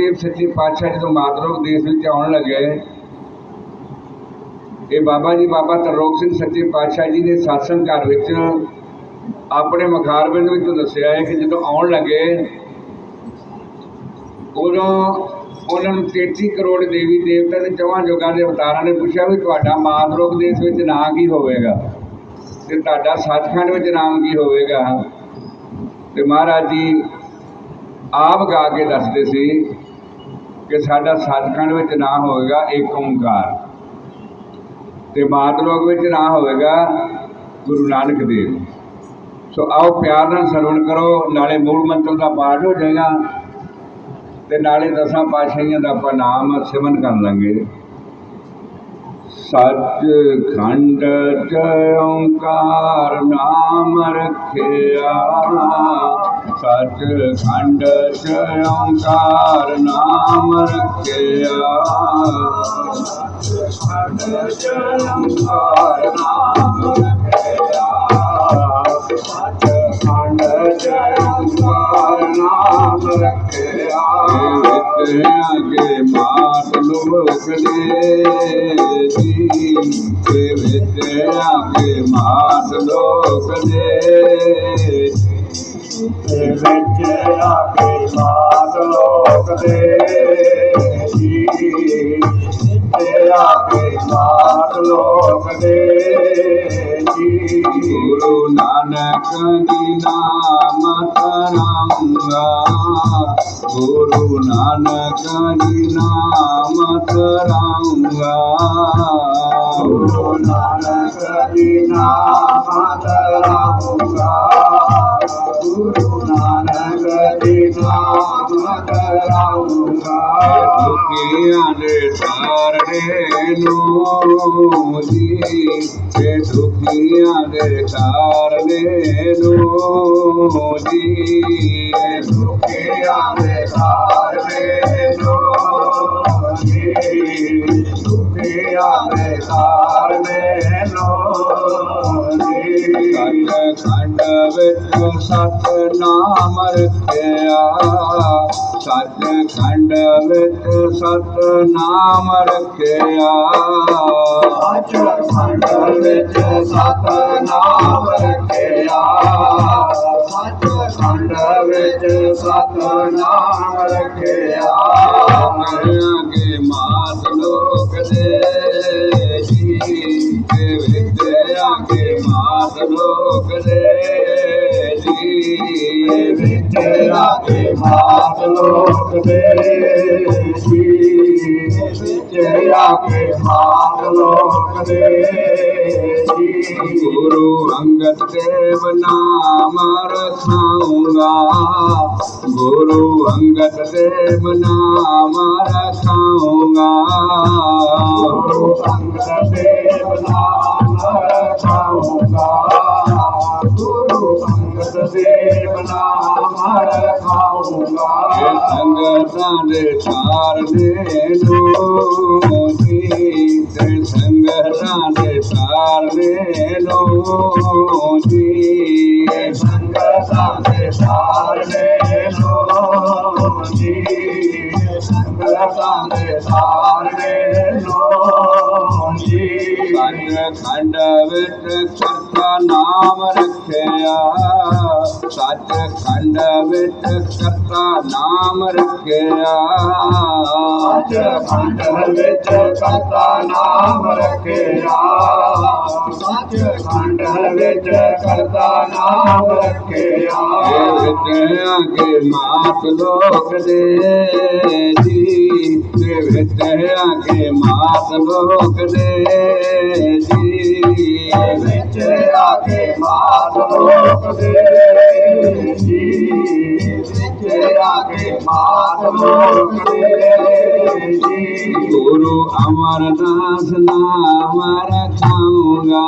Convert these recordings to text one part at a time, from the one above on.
ਦੇਵ ਸੱਚੇ ਪਾਤਸ਼ਾਹ ਜਦੋਂ ਮਾਤਰੋਗ ਦੇਸ਼ ਵਿੱਚ ਆਉਣ ਲੱਗੇ ਇਹ ਬਾਬਾ ਜੀ, ਬਾਬਾ ਤਰਲੋਕ ਸਿੰਘ ਸੱਚੇ ਪਾਤਸ਼ਾਹ ਜੀ ਨੇ satsang ਘਰ ਵਿੱਚ ਆਪਣੇ ਮਖਾਰਬਿੰਦ ਵਿੱਚ ਦੱਸਿਆ ਹੈ ਕਿ ਜਦੋਂ ਆਉਣ ਲੱਗੇ, ਉਦੋਂ ਉਹਨਾਂ ਨੂੰ 33 ਕਰੋੜ ਦੇਵੀ ਦੇਵਤਾ ਦੇ ਚੌਹਾਂ ਜੋਗਾਂ ਦੇ ਅਵਤਾਰਾਂ ਨੇ ਪੁੱਛਿਆ ਵੀ ਤੁਹਾਡਾ ਮਾਤਰੋਗ ਦੇਸ਼ ਵਿੱਚ ਨਾਂ ਕੀ ਹੋਵੇਗਾ? ਤੇ ਤੁਹਾਡਾ ਸੱਚਖੰਡ ਵਿੱਚ ਨਾਮ ਕੀ ਹੋਵੇਗਾ? ਤੇ ਮਹਾਰਾਜ ਜੀ ਆਪ ਗਾ ਕੇ ਦੱਸਦੇ ਸੀ ਕਿ ਸਾਡਾ ਸੱਚਖੰਡ ਵਿੱਚ ਨਾਂ ਹੋਵੇਗਾ ਏਕ ਓੰਕਾਰ। ਤੇ ਮਾਤਲੋਕ ਵਿੱਚ ਨਾਂ ਹੋਵੇਗਾ ਗੁਰੂ ਨਾਨਕ ਦੇਵ। ਸੋ ਆਓ ਪਿਆਰ ਨਾਲ ਸਰਵਣ ਕਰੋ, ਨਾਲੇ ਮੂਲ ਮੰਤਰ ਦਾ ਪਾਠ ਹੋ ਜਾਏਗਾ। ਤੇ ਨਾਲੇ ਦਸਾਂ ਪਾਤਸ਼ਾਹੀਆਂ ਦਾ ਆਪਾਂ ਨਾਮ ਸਿਮਰਨ ਕਰ ਲਾਂਗੇ। ਸੱਚ ਖੰਡ ਚ ਓੰਕਾਰ ਨਾਮ ਰਖਿਆ। ਸੱਚ ਖੰਡ ਚ ਓੰਕਾਰ ਨਾਮ ਰਖਿਆ। ਸੱਚ ਖੰਡ ਚ ਓੰਕਾਰ ਨਾਮ ਰਖਿਆ। ਸੱਚ ਖੰਡ ਚ ਓੰਕਾਰ ਨਾਮ ਰਖਿਆ। ਵਿਦਿਆ ਕੇ ਮਾਤ ਲੋਕ ਦੇ ਜੀ। ਤੇ ਵਿਦਿਆ ਕੇ ਮਾਤ ਲੋਕ ਦੇ ਤੇ ਵਿਦਿਆ ਕੇ ਮਾਤ ਲੋਕ ਦੇ ਜੀ ਤੇ ਆ ਕੇ ਮਾਤ ਲੋਕ ਦੇ ਜੀ ਗੁਰੂ ਨਾਨਕ ਦੀ ਨਾਮ ਤਰਾਂਗਾ ਗੁਰੂ ਨਾਨਕ ਜੀ ਨਾਮ ਤਰਾਂਗਾ ਗੁਰੂ ਨਾਨਕ ਜੀ ਨਾਮ ਤਰਾਂਗਾ ਗੁਰੂ ਨਾਨਕ ਜੀ ਨਾਮ ਸਤ ਨਾਮ ਰਖਿਆ ਸੱਚ ਖੰਡ ਵਿੱਚ ਸਤ ਨਾਮ ਰਖਿਆ ਸੱਚ ਖੰਡ ਵਿੱਚ ਸਤ ਨਾਮ ਰਖਿਆ ਸੱਚ ਖੰਡ ਵਿੱਚ ਸਤ ਨਾਮ ਰਖਿਆ ਮਰਿਆ ਕੇ ਮਾਤ ਲੋਕ ਦੇ ਜੀ ਤੇ ਵਿਦਿਆ ਕੇ ਮਾਤ ਲੋਕ ਦੇ ਵਿਦਿਆ ਕੇ ਮਾਤ ਲੋਕ ਦੇ ਜੀ ਵਿਦਿਆ ਕੇ ਮਾਤ ਲੋਕ ਦੇ ਜੀ ਗੁਰੂ ਅੰਗਦ ਦੇਵ ਨਾਮ ਰਖਾਉਂਗਾ ਗੁਰੂ ਅੰਗਦ ਦੇਵ ਨਾਮ ਰਖਾਉਂਗਾ ਗੁਰੂ ਅੰਗਦ ਦੇਵ ਨਾਮ ਰਖਾਉਂਗਾ گرو سنگ داد ساري لوتي تنگ ساد ساري لوتي سنگ ساد ساري لوجي سنگ سان ਖੰਡ ਵਿੱਚ ਕਰਤਾ ਨਾਮ ਰੱਖਿਆ। ਸੱਚ ਖੰਡ ਵਿੱਚ ਕਰਤਾ ਨਾਮ ਰੱਖਿਆ। ਸੱਚ ਖੰਡ ਵਿੱਚ ਕਰਤਾ ਨਾਮ ਰੱਖਿਆ। ਸੱਚ ਖੰਡ ਵਿੱਚ ਕਰਤਾ ਨਾਮ ਰੱਖਿਆ। ਵਿਦਿਆ ਕੇ ਮਾਤ ਲੋਕ ਦੇ ਜੀ। ਤੇ ਵਿਦਿਆ ਕੇ ਮਾਤ ਲੋਕ ਦੇ ਵਿੱਚ ਆ ਕੇ ਮਾਤ ਲੋਕ ਦੇ ਜੀ ਵਿੱਚ ਆ ਕੇ ਮਾਤ ਲੋਕ ਦੇ ਜੀ ਗੁਰੂ ਅਮਰਦਾਸ ਨਾਮ ਰਖਾਉਂਗਾ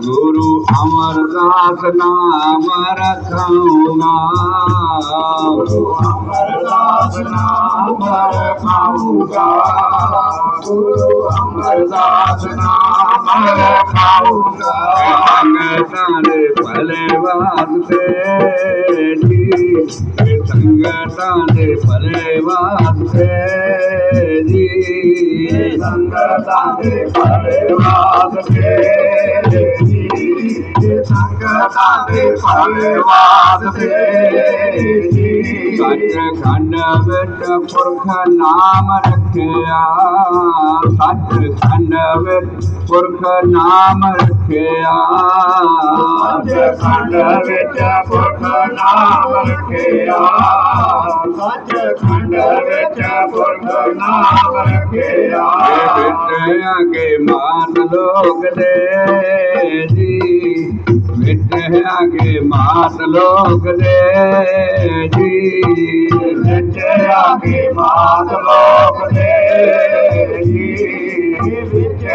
ਗੁਰੂ ਅਮਰਦਾਸ ਨਾਮ ਰਖਾਉਂਗਾ ਗੁਰੂ ਅਮਰਦਾਸ ਨਾਮ ਮਰ ਖਾਊਗਾ ਗੁਰੂ ਅਮਰਦਾਸ ਨਾਮ ਮਰ ਖਾਊਗਾ ਸੰਗਤਾਂ ਦੇ ਭਲੇ ਵਾਸਤੇ ਜੀ। ਸੰਗਤਾਂ ਦੇ ਭਲੇ ਵਾਸਤੇ ਜੀ। ਸੰਗਤਾਂ ਦੇ ਪਰਵਾਦ ਕੇ ਜੀ। ਸੰਗਤਾਂ ਦੇ ਖੰਡ ਵਿੱਚ ਪੁਰਖ ਨਾਮ ਰੱਖਿਆ ਸੱਚ ਖੰਡ ਵਿੱਚ ਪੁਰਖ ਨਾਮ ਰੱਖਿਆ। ਸੱਚ ਖੰਡ ਵਿੱਚ ਪੁਰਖ ਨਾਮ ਰੱਖਿਆ। ਸੱਚ ਖੰਡ ਵਿੱਚ ਪੁਰਖ ਨਾਮ ਰੱਖਿਆ। ਵਿਟਿਆ ਕੇ ਮਾਤ ਲੋਕ ਦੇ ਜੀ। ਵਿਟਿਆ ਕੇ ਮਾਤ ਲੋਕ ਦੇ ਜੀ ਵਿੱਚ ਆ ਕੇ ਮਾਤ ਲੋਕ ਦੇ ਜੀ ਵਿੱਚ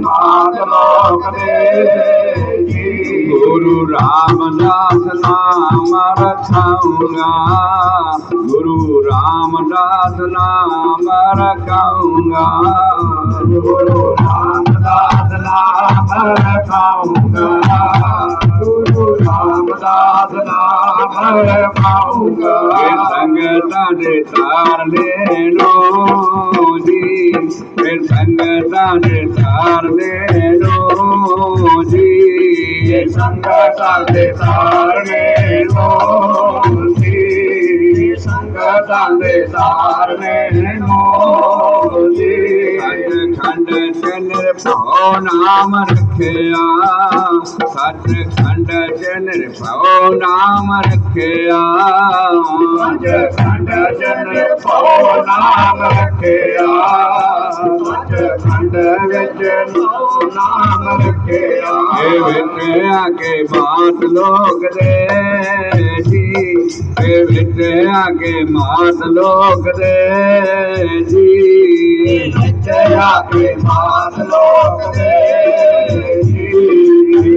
ਮਾਤ ਲੋਕ ਦੇ ਜੀ ਗੁਰੂ ਰਾਮਦਾਸ ਨਾਮ ਰਖਾਉਂਗਾ, ਗੁਰੂ ਰਾਮਦਾਸ ਨਾਮ ਰਖਾਉਂਗਾ। ਗੁਰੂ ਰਾਮਦਾਸ ਨਾਮ ਰਖਾਊਂਗਾ ਗੁਰੂ ਰਾਮਦਾਸ ਨਾਮ ਰਖਾਊਂਗਾ ਇਹ ਸੰਗਤਾਂ ਦੇ ਤਾਰਨੇ ਨੂੰ ਜੀ ਫਿਰ ਸੰਗਤਾਂ ਦੇ ਤਾਰਨੇ ਨੂੰ ਜੀ ਸੰਗਤਾਂ ਦੇ ਤਾਰਨੇ ਨੂੰ ਜੀ ਸੰਗਤਾਂ ਦੇ ਤਾਰਨੇ ਨੂੰ ਨਿਰਭਉ ਨਾਮ ਰੱਖਿਆ ਸੱਚ ਖੰਡ ਚ ਨਿਰਭਉ ਨਾਮ ਰੱਖਿਆ। ਪੰਜ ਖੰਡ ਜਨ ਪਉ ਨਾਮ ਰੱਖਿਆ। ਪੰਜ ਖੰਡ ਵਿੱਚ ਨੋ ਨਾਮ ਰੱਖਿਆ। ਇਹ ਵਿੱਚ ਆ ਕੇ ਬਾਤ ਲੋਕ ਦੇ ਜੀ। ਇਹ ਵਿੱਚ ਆ ਕੇ ਮਾਤ ਲੋਕ ਦੇ ਜੀ। ਵਿੱਚ ਆ ਕੇ ਮਾਤ ਲੋਕ ਦੇ ਜੀ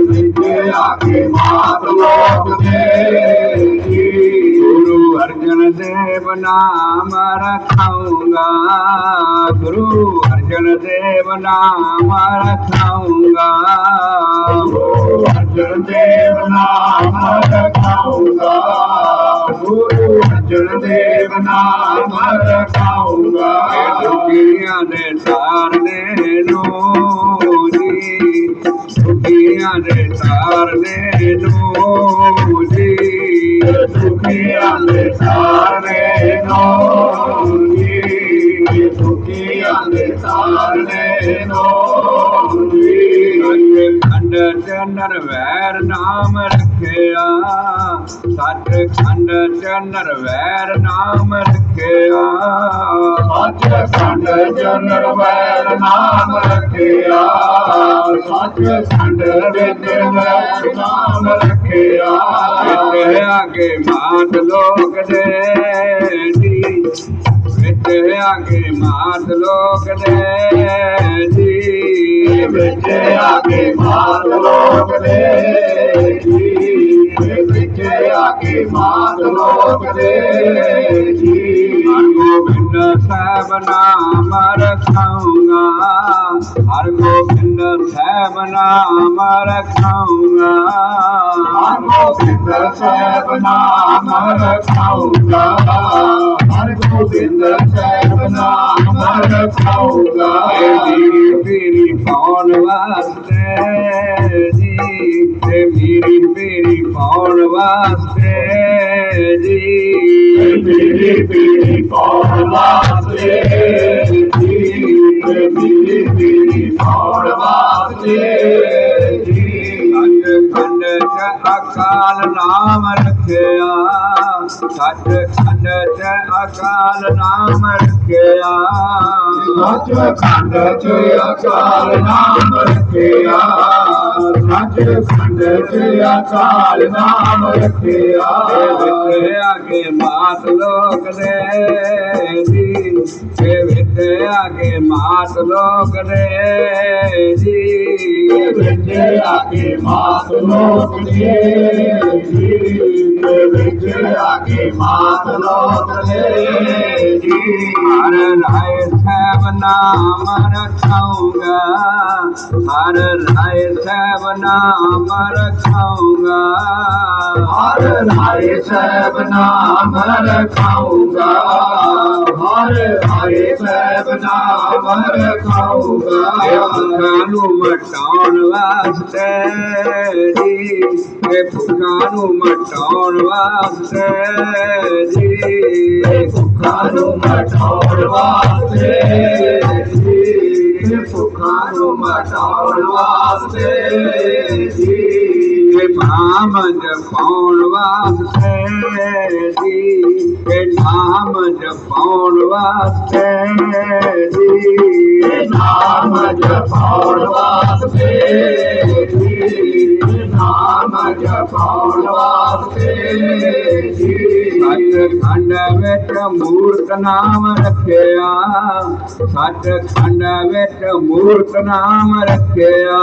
ਵਿੱਚ ਆ ਕੇ ਮਾਤ ਲੋਕ ਦੇ ਜੀ ਗੁਰੂ ਅਰਜਨ ਦੇਵ ਨਾਮ ਰਖਾਉਂਗਾ ਗੁਰੂ ਅਰਜਨ ਦੇਵ ਨਾਮ ਰਖਾਉਂਗਾ ਗੁਰੂ ਦੁਖੀਆਂ ਦੇ ਤਾਰਨੇ ਨੂੰ ਜੀ। ਦੁਖੀਆਂ ਦੇ ਤਾਰਨੇ ਨੂੰ ਜੀ। ਦੁਖੀਆਂ ਦੇ ਸਾਰੇ ਨੂੰ ਜੀ ਦੁਖੀਆਂ ਦੇ ਸਾਰੇ ਨੋ ਜੀ ਸੱਚ ਖੰਡ ਚ ਨਾਮ ਰੱਖਿਆ ਸੱਚ ਖੰਡ ਚ ਨਰਵੈਰ ਨਾਮ ਰੱਖਿਆ ਸੱਚ ਖੰਡ ਜਨਰ ਵੈਰ ਨਾਮ ਰੱਖਿਆ ਸੱਚ ਖੰਡ ਵਿੱਚ ਵੈਰ ਨਾਮ ਰੱਖਿਆ ਇੱਥੇ ਆ ਮਾਤ ਲੋਕ ਦੇ ਜੀ ਵਿੱਚ ਆ ਕੇ ਮਾਤ ਲੋਕ ਦੇ ਜੀ ਵਿੱਚ ਆ ਮਾਤ ਲੋਕ ਦੇ ਜੀ ਵਿੱਚ ਆ ਕੇ ਮਾਤ ਲੋਕ ਦੇ ਜੀ। ਹਰ ਗੋਬਿੰਦ ਸਾਹਿਬ ਨਾਮ ਰਖਾਉਂਗਾ। ਹਰ ਗੋਬਿੰਦ ਸਾਹਿਬ ਨਾਮ ਰਖਾਉਂਗਾ। ਹਰ ਗੋਬਿੰਦ ਸਾਹਿਬ ਨਾਮ ਰਖਾਊਗਾ ਹਰ ਗੋਬਿੰਦ ਸਾਹਿਬ ਨਾਮ ਰਖਾਊਗਾ ਮੇਰੀ ਪੀਰੀ ਪਾਉਣ ਵਾਸਤੇ? ਤੇ ਮੇਰੀ ਪੀਰੀ ਪਾਉਣ ਵਾਸਤੇ ਜੀ ਮੇਰੀ ਪੀੜੀ ਪਾਉਣ ਵਾਸਤੇ ਜੀ। ਮੇਰੀ ਪੀੜੀ ਪਾਉਣ ਵਾਸਤੇ ਜੀ। ਖੰਡ ਚ ਅਕਾਲ ਨਾਮ ਰੱਖਿਆ। ਸੱਚ ਖੰਡ ਚ ਅਕਾਲ ਨਾਮ ਰੱਖਿਆ। ਸੱਚ ਖੰਡ ਚ ਅਕਾਲ ਨਾਮ ਰੱਖਿਆ। ਸੱਚ ਖੰਡ ਅਕਾਲ ਨਾਮ ਰੱਖਿਆ ਵਿੱਚ ਆ ਮਾਤ ਲੋਕ ਦੇ ਜੀ ਇਹ ਵਿੱਚ ਆ ਕੇ ਮਾਤ ਲੋਕ ਦੇ ਜੀ ਵਿੱਚ ਆ ਮਾਤ ਲੋਕ ਦੇ ਜੀ ਵਿੱਚ ਆ ਕੇ ਮਾਤ ਲੋਕ ਦੇ ਜੀ ਹਰ ਰਾਏ ਸਾਹਿਬ ਨਾਮ ਰਖਾਉਂਗਾ, ਹਰ ਰਾਏ ਸਾਹਿਬ ਨਾਮ ਰਖਾਉਂਗਾ। ਹਰ ਰਾਏ ਸਹਿਬ ਨਾਮ ਰਖਾਊਗਾ ਹਰ ਰਾਏ ਸਹਿਬ ਨਾਮ ਰਖਾਊਗਾ ਇਹ ਭੁੱਖਾਂ ਨੂੰ ਮਟਾਉਣ ਵਾਸਤੇ ਜੀ। ਇਹ ਭੁੱਖਾਂ ਨੂੰ ਮਟਾਉਣ ਵਾਸਤੇ ਜੀ। ਭੁੱਖਾਂ ਨੂੰ ਮਟਾਉਣ ਵਾਸਤੇ ਜੀ। ਭੁੱਖਾਂ ਨੂੰ ਮਟਾਉਣ ਵਾਸਤੇ ਇਹ ਨਾਮ ਜਪਾਉਣ ਵਾਸਤੇ ਜੀ ਇਹ ਨਾਮ ਜਪਾਉਣ ਵਾਸਤੇ ਜੀ ਨਾਮ ਜਪਾਉਣ ਵਾਸਤੇ ਜੀ ਨਾਮ ਜਪਾਉਣ ਸੱਚਖੰਡ ਵਿੱਚ ਮੂਰਤ ਨਾਮ ਰੱਖਿਆ ਸੱਚਖੰਡ ਵਿੱਚ ਮੂਰਤ ਨਾਮ ਰੱਖਿਆ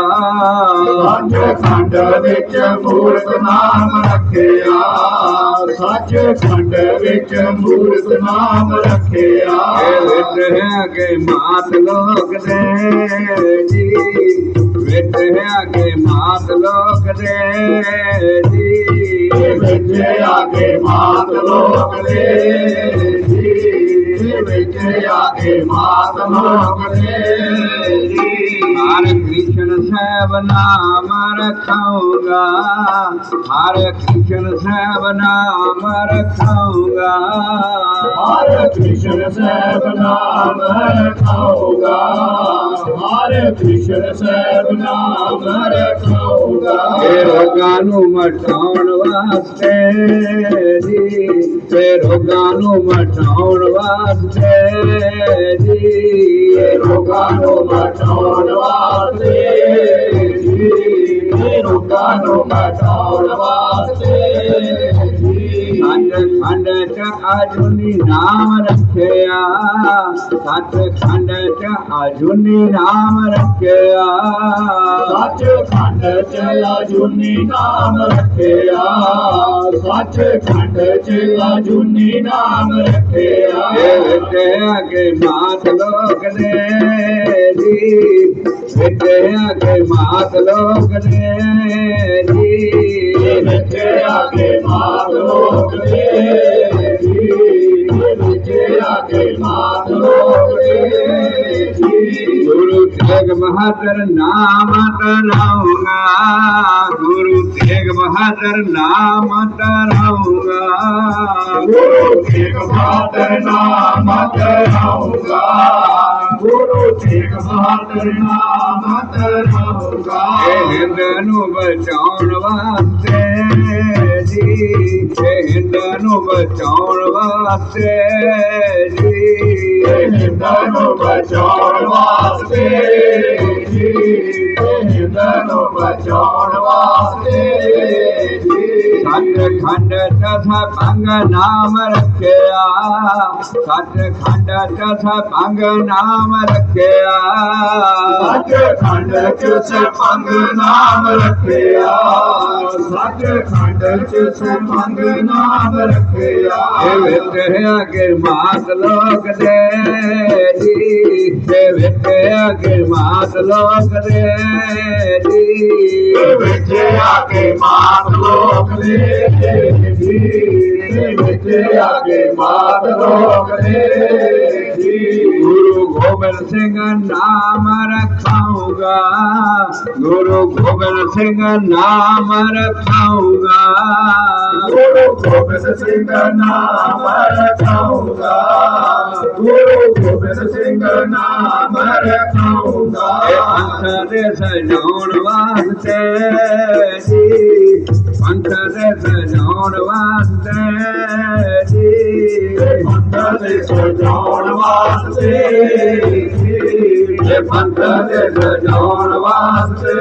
ਸੱਚ ਖੰਡ ਵਿੱਚ ਮੂਰਤ ਨਾਮ ਰੱਖਿਆ। ਸੱਚ ਖੰਡ ਵਿੱਚ ਮੂਰਤ ਨਾਮ ਰੱਖਿਆ। ਵਿੱਚ ਹੈ ਕਿ ਮਾਤ ਲੋਕ ਦੇ ਜੀ। ਵਿੱਚ ਹੈ ਕਿ ਮਾਤ ਲੋਕ ਦੇ ਜੀ ਵਿੱਚ ਆ ਕੇ ਮਾਤ ਲੋਕ ਦੇ ਜੀ ਵਿੱਚ ਆ ਕੇ ਮਾਤ ਲੋਕ ਦੇ ਜੀ ਹਰ ਕ੍ਰਿਸ਼ਨ ਸਾਹਿਬ ਨਾਮ ਰਖਾਉਂਗਾ, ਹਰ ਕ੍ਰਿਸ਼ਨ ਸਾਹਿਬ ਨਾਮ ਰਖਾਉਂਗਾ। ਹਰ ਕ੍ਰਿਸ਼ਨ ਸਾਹਿਬ ਨਾਮ ਰਖਾਊਗਾ ਹਰ ਕ੍ਰਿਸ਼ਨ ਸਾਹਿਬ ਨਾਮ ਰਖਾਊਗਾ ਇਹ ਰੋਗਾਂ ਨੂੰ ਮਟਾਉਣ ਵਾਸਤੇ ਜੀ ਇਹ ਰੋਗਾਂ ਨੂੰ ਮਟਾਉਣ ਵਾਸਤੇ ਜੀ ਇਹ ਨੂੰ ਨੂੰ ਸੱਚ ਖੰਡ ਚ ਅਜੁਨੀ ਨਾਮ ਰੱਖਿਆ। ਸੱਚ ਖੰਡ ਚ ਅਜੁਨੀ ਨਾਮ ਰੱਖਿਆ। ਸੱਚ ਖੰਡ ਚ ਅਜੂਨੀ ਨਾਮ ਰੱਖਿਆ। ਸੱਚ ਖੰਡ ਚ ਅਜੂਨੀ ਨਾਮ ਰੱਖਿਆ। ਇਹ ਵਿਦਿਆ ਕੇ ਮਾਤ ਲੋਕ ਦੇ ਜੀ। ਵਿਦਿਆ ਕੇ ਮਾਤ ਲੋਕ ਦੇ ਜੀ। ਵਿੱਚ ਆ ਕੇ ਮਾਤ ਲੋਕ ਦੇ ਜੀ। ਵਿੱਚ ਆ ਕੇ ਮਾਤ ਲੋਕ ਦੇ ਜੀ। ਗੁਰੂ ਤੇਗ ਬਹਾਦਰ ਨਾਮ ਤਰਾਉਂਗਾ। ਗੁਰੂ ਤੇਗ ਬਹਾਦਰ ਨਾਮ ਤਰਾਉਂਗਾ। ਗੁਰੂ ਤੇਗ ਬਹਾਦਰ ਨਾਮ ਤਰਾਉਂਗਾ। ਗੁਰੂ ਤੇਗ ਬਹਾਦਰ ਨਾਮ ਤਰਾਉਂਗਾ ਇਹ ਹਿੰਦ ਨੂੰ ਬਚਾਉਣ ਵਾਸਤੇ ਜੀ ਇਹ ਹਿੰਦ ਨੂੰ ਬਚਾਉਣ ਵਾਸਤੇ ਜੀ ਹਿੰਦਾਂ ਨੂੰ ਖੰਡ ਤਥਾ ਭੰਗ ਨਾਮ ਰੱਖਿਆ। ਸੱਚ ਖੰਡ ਤਥਾ ਭੰਗ ਨਾਮ ਰੱਖਿਆ। ਸੱਚ ਖੰਡ ਚ ਸਰਪੰਗ ਨਾਮ ਰੱਖਿਆ। ਸੱਚ ਖੰਡ ਚ ਸਰਪੰਗ ਨਾਮ ਰੱਖਿਆ। ਇਹ ਹੈ ਕਿ ਮਾਤ ਲੋਕ ਦੇ ਹੈ ਕਿ ਮਾਤ ਲੋਕ ਦੇ ਜੀ। ਵਿੱਚ ਆ ਕੇ ਮਾਤ ਲੋਕ ਦੇ ਜੀ। ਵਿੱਚ ਆ ਕੇ ਮਾਤ ਲੋਕ ਦੇ ਜੀ। ਗੁਰੂ ਗੋਬਿੰਦ ਸਿੰਘ ਨਾਮ ਰਖਾਊਗਾ। ਗੁਰੂ ਗੋਬਿੰਦ ਸਿੰਘ ਨਾਮ ਰਖਾਊਗਾ। ਗੁਰੂ ਗੋਬਿੰਦ ਸਿੰਘ ਨਾਮ ਰਖਾਊਗਾ। ਗੁਰੂ ਗੋਬਿੰਦ ਸਿੰਘ ਨਾਮ ਰਖਾਊਗਾ ਇਹ ਪੰਥ ਦੇ ਸਜਾਉਣ ਵਾਸਤੇ ਜੀ ਪੰਥ ਦੇ ਸਜਾਉਣ ਵਾਸਤੇ ਜੀ ਪੰਥ ਦੇ ਸਜਾਉਣ ਵਾਸਤੇ ਇਹ ਪੰਥ ਦੇ ਸਜਾਉਣ ਵਾਸਤੇ